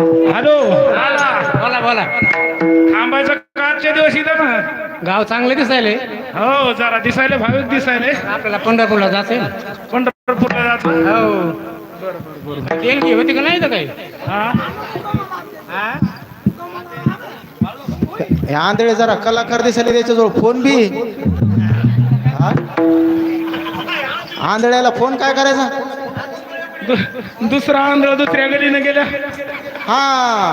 Hello. बोला बोला. थांबायचं कालच्या दिवस इथं? ना गाव चांगले दिसायले हो जरा दिसायले भाविक दिसायले आपल्याला पंढरपूरला जाते पंढरपूरला जातो हो. देणगी होती का नाही तर काही? हा. हे? आंधळे जरा कलाकार दिसायले त्याच्याजवळ फोन बी. हा? आंधळ्याला फोन काय करायचा? दु- दुसरा आंध्र दुसऱ्या गलीने गेल्या हा.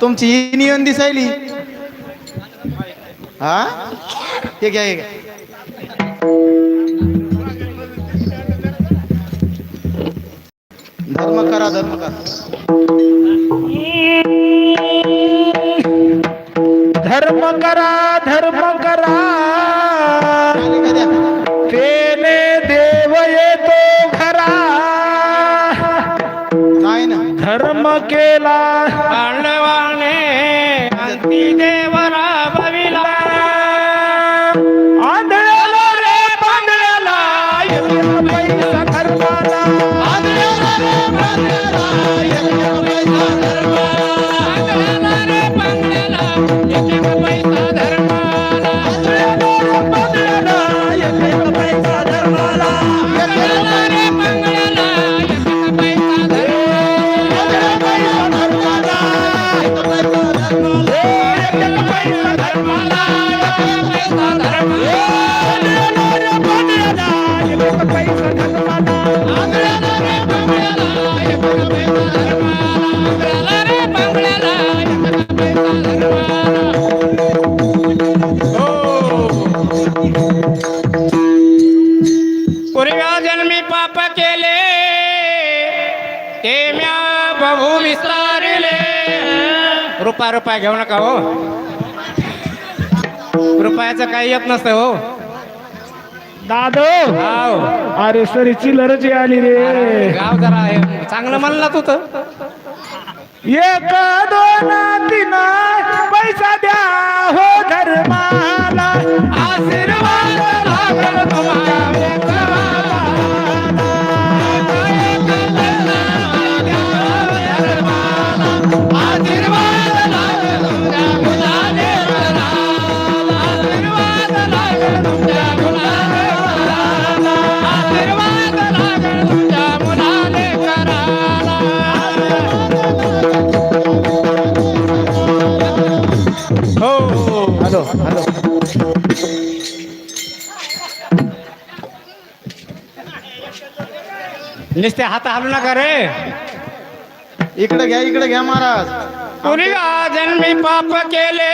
तुमची युनियन दिसायली. हा? हे घ्या हे घ्या. धर्म करा धर्म करा. धर्म करा धर्म करा. रुपया रुपया घेऊ नका हो. रुपयाचं काही येत नसतं हो. दादो. अरे सरी चिल्लरच आली रे. गाव जरा हे चांगलं म्हणलं तू तर एक दोन तीन पैसा द्या हो धर्माला. आशीर्वाद नुसते हात हलू नका रे. इकडे घ्या इकडे घ्या महाराज. कुणी जन्मी पाप केले.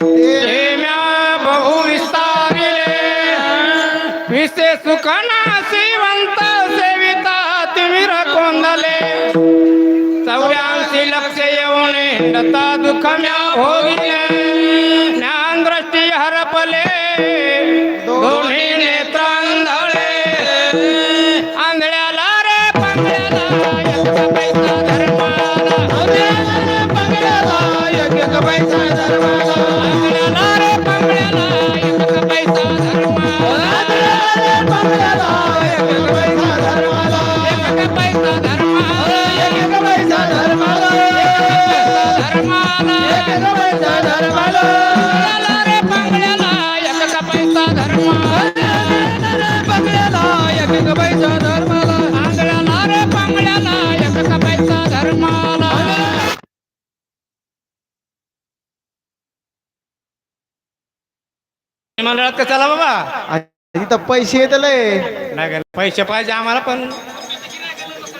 ते म्या बहु विस्तारिले विसे सुखना श्रीवंत सेविता तिमिर कोंदले चौऱ्याऐंशी लक्ष येऊन हिंडता दुःख म्या भोगिले. मंडळात का चला बाबा? इथं पैसे येतले. नाही? पैसे पाहिजे आम्हाला पण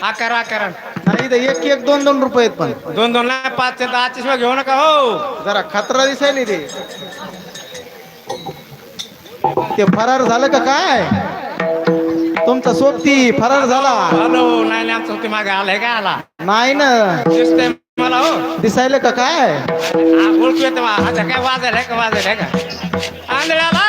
आकार आकार. आणि इथं एक एक दोन दोन रुपये आहेत पण. दोन दोन नाही पाच दहाच्या शिवाय घेऊ नका हो. जरा खतरा दिसायली ते ते फरार झालं का काय? तुमचा सोबती फरार झाला. हॅलो नाही नाही आमचं होती मागे आलाय का आला? नाही ना. दिसतंय मला हो. दिसायलं का काय? हा ओळखू येते काय वाजायला का? वाजायला का? आंधळ्याला?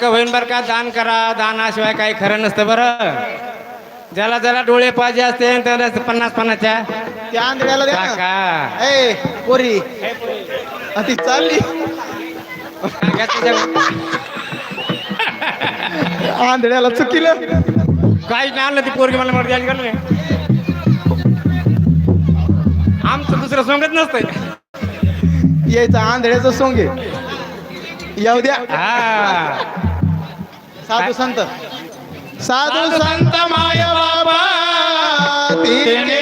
आमच्यासारखं होईन बरं का? दान करा दानाशिवाय काही खरं नसतं बरं. ज्याला ज्याला डोळे पाहिजे असते त्याला पन्नास पन्नासच्या. त्या आंधळ्याला द्या ना. काका. ए पोरी. ती चालली. काका तुझ्या- आंधळ्याला चुकीलं. काहीच नाही आणलं ती पोरगी मला मर्जी आली नाही? आमचं दुसरं सोंगत नसतंय. यायचं आंधळ्याचं सोंगे येऊ द्या. हा. साधू संत. साधू संत माय बाबा तिने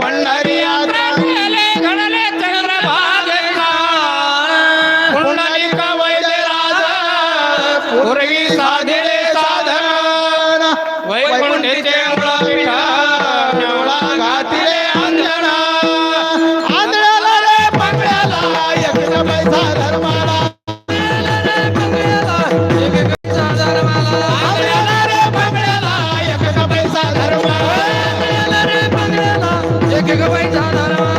पंढरी यात्रा केले धर्माला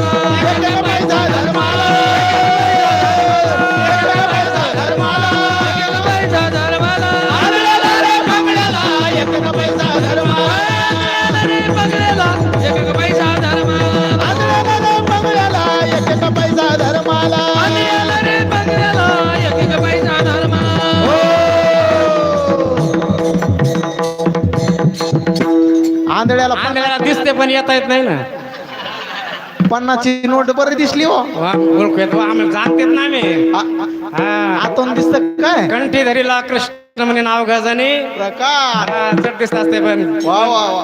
आंधळ्याला आंधळ्याला दिसते पण येता येत नाही ना. पन्नासची नोट बरी दिसली हो. वा, आम्ही ना हा. आतून दिसत काय? कंठी धरीला कृष्ण म्हणे नाव गजाने. प्रकार असते पण. वा वा वा.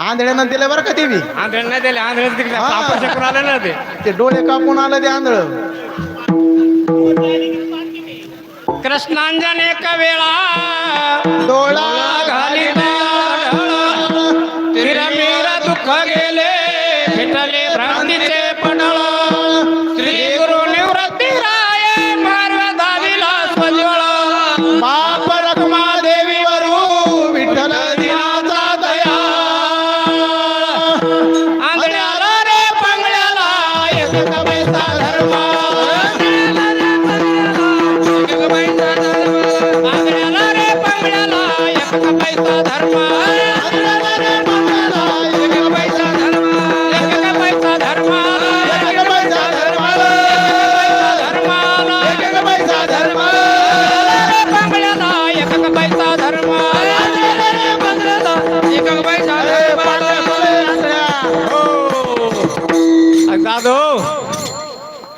आंधळ्यानं दिलं बरं का ते बी आंधळ नाही दिले आंधळ तिकडे हा. आलं ना ते. ते डोळे कापून आलं ते आंधळ. कृष्णांजन एक वेळा डोळा घाली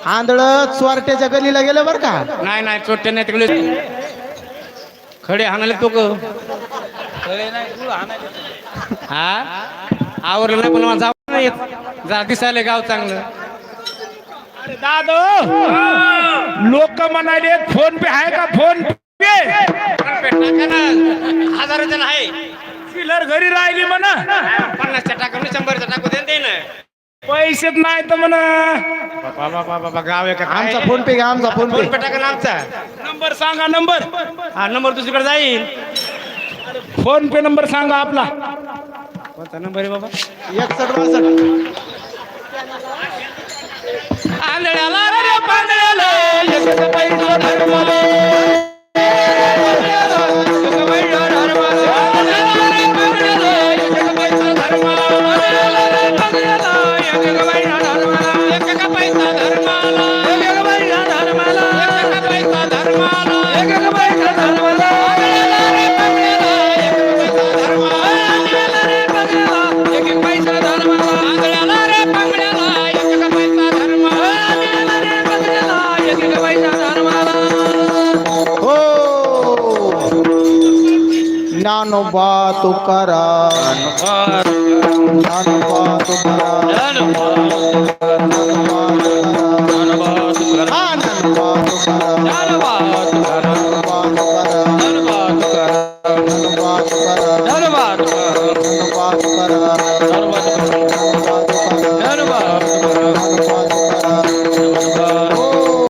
आंधळ चोरट्याच्या गलीला गेलं बरं का? नाही नाही चोट्या नाही तिकडे. खडे हाणाले तो ग हा? आवरलं नाही पण मला जाऊ नाही येत. जा दिसायला गाव चांगलं. दादो! लोक म्हणाले फोन पे आहे का फोन पे? टाका ना हजाराचं नाही. चिल्लर घरी राहिली म्हणा. पन्नासच्या टाका ना शंभरच्या टाकू दे ना. पैसेच नाही तर म्हणा. बाबा बाबा बाबा गाव आहे का काय? आमचा फोन पे. घ्या आमचा फोन पे टाका ना आमचा. नंबर सांगा नंबर. हा नंबर दुसरीकडे जाईल. फोन पे नंबर सांगा आपला. कोणता नंबर आहे बाबा? एकसठ बासष्ट. आंधळ्याला रे पांढऱ्याला एक पैसा ज्ञानोबा